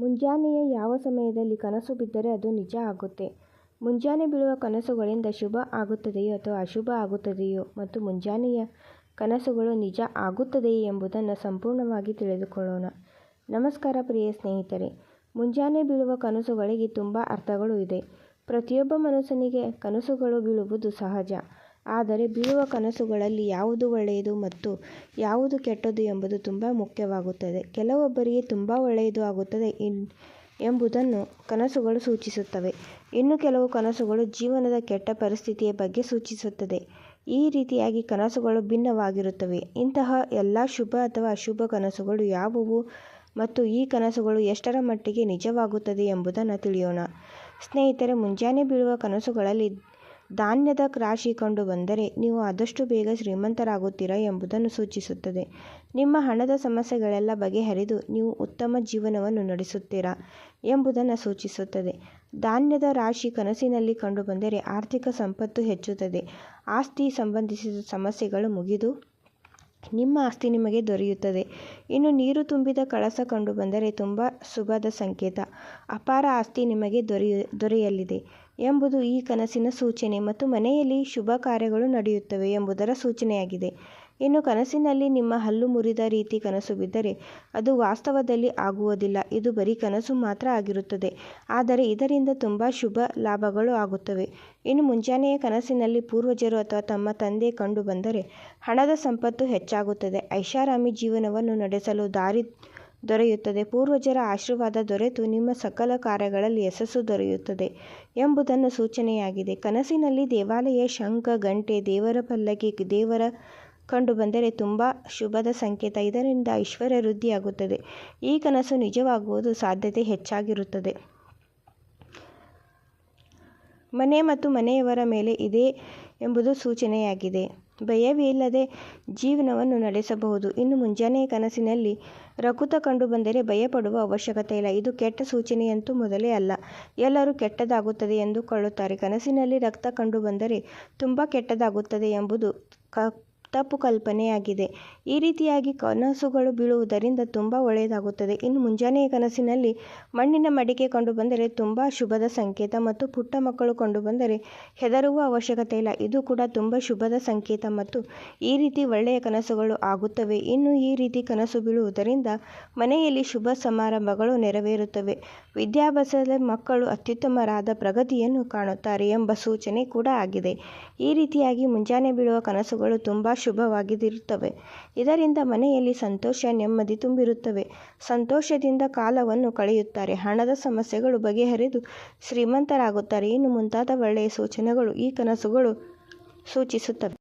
ಮುಂಜಾನೆಯ ಯಾವ ಸಮಯದಲ್ಲಿ ಕನಸು ಬಿದ್ದರೆ ಅದು ನಿಜ ಆಗುತ್ತೆ. ಮುಂಜಾನೆ ಬೀಳುವ ಕನಸುಗಳಿಂದ ಶುಭ ಆಗುತ್ತದೆಯೋ ಅಥವಾ ಅಶುಭ ಆಗುತ್ತದೆಯೋ ಮತ್ತು ಮುಂಜಾನೆಯ ಕನಸುಗಳು ನಿಜ ಆಗುತ್ತದೆಯೇ ಎಂಬುದನ್ನು ಸಂಪೂರ್ಣವಾಗಿ ತಿಳಿದುಕೊಳ್ಳೋಣ. ನಮಸ್ಕಾರ ಪ್ರಿಯ ಸ್ನೇಹಿತರೆ, ಮುಂಜಾನೆ ಬೀಳುವ ಕನಸುಗಳಿಗೆ ತುಂಬ ಅರ್ಥಗಳು ಇದೆ. ಪ್ರತಿಯೊಬ್ಬ ಮನುಷ್ಯನಿಗೆ ಕನಸುಗಳು ಬೀಳುವುದು ಸಹಜ. ಆದರೆ ಬೀಳುವ ಕನಸುಗಳಲ್ಲಿ ಯಾವುದು ಒಳ್ಳೆಯದು ಮತ್ತು ಯಾವುದು ಕೆಟ್ಟದ್ದು ಎಂಬುದು ತುಂಬ ಮುಖ್ಯವಾಗುತ್ತದೆ. ಕೆಲವೊಬ್ಬರಿಗೆ ತುಂಬ ಒಳ್ಳೆಯದು ಆಗುತ್ತದೆ ಎಂಬುದನ್ನು ಕನಸುಗಳು ಸೂಚಿಸುತ್ತವೆ. ಇನ್ನು ಕೆಲವು ಕನಸುಗಳು ಜೀವನದ ಕೆಟ್ಟ ಪರಿಸ್ಥಿತಿಯ ಬಗ್ಗೆ ಸೂಚಿಸುತ್ತದೆ. ಈ ರೀತಿಯಾಗಿ ಕನಸುಗಳು ಭಿನ್ನವಾಗಿರುತ್ತವೆ. ಇಂತಹ ಎಲ್ಲ ಶುಭ ಅಥವಾ ಅಶುಭ ಕನಸುಗಳು ಯಾವುವು ಮತ್ತು ಈ ಕನಸುಗಳು ಎಷ್ಟರ ಮಟ್ಟಿಗೆ ನಿಜವಾಗುತ್ತದೆ ಎಂಬುದನ್ನು ತಿಳಿಯೋಣ. ಸ್ನೇಹಿತರೆ, ಮುಂಜಾನೆ ಬೀಳುವ ಕನಸುಗಳಲ್ಲಿ ಧಾನ್ಯದ ರಾಶಿ ಕಂಡುಬಂದರೆ ನೀವು ಆದಷ್ಟು ಬೇಗ ಶ್ರೀಮಂತರಾಗುತ್ತೀರಾ ಎಂಬುದನ್ನು ಸೂಚಿಸುತ್ತದೆ. ನಿಮ್ಮ ಹಣದ ಸಮಸ್ಯೆಗಳೆಲ್ಲ ಬಗೆಹರಿದು ನೀವು ಉತ್ತಮ ಜೀವನವನ್ನು ನಡೆಸುತ್ತೀರಾ ಎಂಬುದನ್ನು ಸೂಚಿಸುತ್ತದೆ. ಧಾನ್ಯದ ರಾಶಿ ಕನಸಿನಲ್ಲಿ ಕಂಡುಬಂದರೆ ಆರ್ಥಿಕ ಸಂಪತ್ತು ಹೆಚ್ಚುತ್ತದೆ. ಆಸ್ತಿ ಸಂಬಂಧಿಸಿದ ಸಮಸ್ಯೆಗಳು ಮುಗಿದು ನಿಮ್ಮ ಆಸ್ತಿ ನಿಮಗೆ ದೊರೆಯುತ್ತದೆ. ಇನ್ನು ನೀರು ತುಂಬಿದ ಕಳಸ ಕಂಡುಬಂದರೆ ತುಂಬ ಶುಭದ ಸಂಕೇತ. ಅಪಾರ ಆಸ್ತಿ ನಿಮಗೆ ದೊರೆಯ, ದೊರೆಯಲಿದೆ ಎಂಬುದು ಈ ಕನಸಿನ ಸೂಚನೆ ಮತ್ತು ಮನೆಯಲ್ಲಿ ಶುಭ ಕಾರ್ಯಗಳು ನಡೆಯುತ್ತವೆ ಎಂಬುದರ ಸೂಚನೆಯಾಗಿದೆ. ಇನ್ನು ಕನಸಿನಲ್ಲಿ ನಿಮ್ಮ ಹಲ್ಲು ಮುರಿದ ರೀತಿ ಕನಸು ಬಿದ್ದರೆ ಅದು ವಾಸ್ತವದಲ್ಲಿ ಆಗುವುದಿಲ್ಲ. ಇದು ಬರೀ ಕನಸು ಮಾತ್ರ ಆಗಿರುತ್ತದೆ. ಆದರೆ ಇದರಿಂದ ತುಂಬ ಶುಭ ಲಾಭಗಳು ಆಗುತ್ತವೆ. ಇನ್ನು ಮುಂಜಾನೆಯ ಕನಸಿನಲ್ಲಿ ಪೂರ್ವಜರು ಅಥವಾ ತಮ್ಮ ತಂದೆ ಕಂಡು ಬಂದರೆ ಹಣದ ಸಂಪತ್ತು ಹೆಚ್ಚಾಗುತ್ತದೆ. ಐಷಾರಾಮಿ ಜೀವನವನ್ನು ನಡೆಸಲು ದಾರಿ ದೊರೆಯುತ್ತದೆ. ಪೂರ್ವಜರ ಆಶೀರ್ವಾದ ದೊರೆತು ನಿಮ್ಮ ಸಕಲ ಕಾರ್ಯಗಳಲ್ಲಿ ಯಶಸ್ಸು ದೊರೆಯುತ್ತದೆ ಎಂಬುದನ್ನು ಸೂಚನೆಯಾಗಿದೆ. ಕನಸಿನಲ್ಲಿ ದೇವಾಲಯ, ಶಂಖ, ಗಂಟೆ, ದೇವರ ಪಲ್ಲಕ್ಕಿ, ದೇವರ ಕಂಡುಬಂದರೆ ತುಂಬ ಶುಭದ ಸಂಕೇತ. ಇದರಿಂದ ಐಶ್ವರ್ಯ ವೃದ್ಧಿಯಾಗುತ್ತದೆ. ಈ ಕನಸು ನಿಜವಾಗುವುದು ಸಾಧ್ಯತೆ ಹೆಚ್ಚಾಗಿರುತ್ತದೆ. ಮನೆ ಮತ್ತು ಮನೆಯವರ ಮೇಲೆ ಇದೆ ಎಂಬುದು ಸೂಚನೆಯಾಗಿದೆ. ಭಯವಿಲ್ಲದೆ ಜೀವನವನ್ನು ನಡೆಸಬಹುದು. ಇನ್ನು ಮುಂಜಾನೆಯ ಕನಸಿನಲ್ಲಿ ರಕುತ ಕಂಡುಬಂದರೆ ಭಯಪಡುವ ಅವಶ್ಯಕತೆ ಇಲ್ಲ. ಇದು ಕೆಟ್ಟ ಸೂಚನೆಯಂತೂ ಮೊದಲೇ ಅಲ್ಲ. ಎಲ್ಲರೂ ಕೆಟ್ಟದಾಗುತ್ತದೆ ಎಂದುಕೊಳ್ಳುತ್ತಾರೆ. ಕನಸಿನಲ್ಲಿ ರಕ್ತ ಕಂಡುಬಂದರೆ ತುಂಬ ಕೆಟ್ಟದಾಗುತ್ತದೆ ಎಂಬುದು ಕ ತಪ್ಪು ಕಲ್ಪನೆಯಾಗಿದೆ. ಈ ರೀತಿಯಾಗಿ ಕನಸುಗಳು ಬೀಳುವುದರಿಂದ ತುಂಬ ಒಳ್ಳೆಯದಾಗುತ್ತದೆ. ಇನ್ನು ಮುಂಜಾನೆಯ ಕನಸಿನಲ್ಲಿ ಮಣ್ಣಿನ ಮಡಿಕೆ ಕಂಡುಬಂದರೆ ತುಂಬ ಶುಭದ ಸಂಕೇತ ಮತ್ತು ಪುಟ್ಟ ಮಕ್ಕಳು ಕಂಡುಬಂದರೆ ಹೆದರುವ ಅವಶ್ಯಕತೆ ಇಲ್ಲ. ಇದು ಕೂಡ ತುಂಬ ಶುಭದ ಸಂಕೇತ ಮತ್ತು ಈ ರೀತಿ ಒಳ್ಳೆಯ ಕನಸುಗಳು ಆಗುತ್ತವೆ. ಇನ್ನು ಈ ರೀತಿ ಕನಸು ಬೀಳುವುದರಿಂದ ಮನೆಯಲ್ಲಿ ಶುಭ ಸಮಾರಂಭಗಳು ನೆರವೇರುತ್ತವೆ. ವಿದ್ಯಾಭ್ಯಾಸದ ಮಕ್ಕಳು ಅತ್ಯುತ್ತಮರಾದ ಪ್ರಗತಿಯನ್ನು ಕಾಣುತ್ತಾರೆ ಎಂಬ ಸೂಚನೆ ಕೂಡ ಆಗಿದೆ. ಈ ರೀತಿಯಾಗಿ ಮುಂಜಾನೆ ಬೀಳುವ ಕನಸುಗಳು ತುಂಬ ಶುಭವಾಗಿರುತ್ತವೆ ಇದರಿಂದ ಮನೆಯಲ್ಲಿ ಸಂತೋಷ, ನೆಮ್ಮದಿ ತುಂಬಿರುತ್ತವೆ. ಸಂತೋಷದಿಂದ ಕಾಲವನ್ನು ಕಳೆಯುತ್ತಾರೆ. ಹಣದ ಸಮಸ್ಯೆಗಳು ಬಗೆಹರಿದು ಶ್ರೀಮಂತರಾಗುತ್ತಾರೆ. ಇನ್ನು ಮುಂತಾದ ಒಳ್ಳೆಯ ಸೂಚನೆಗಳು ಈ ಕನಸುಗಳು ಸೂಚಿಸುತ್ತವೆ.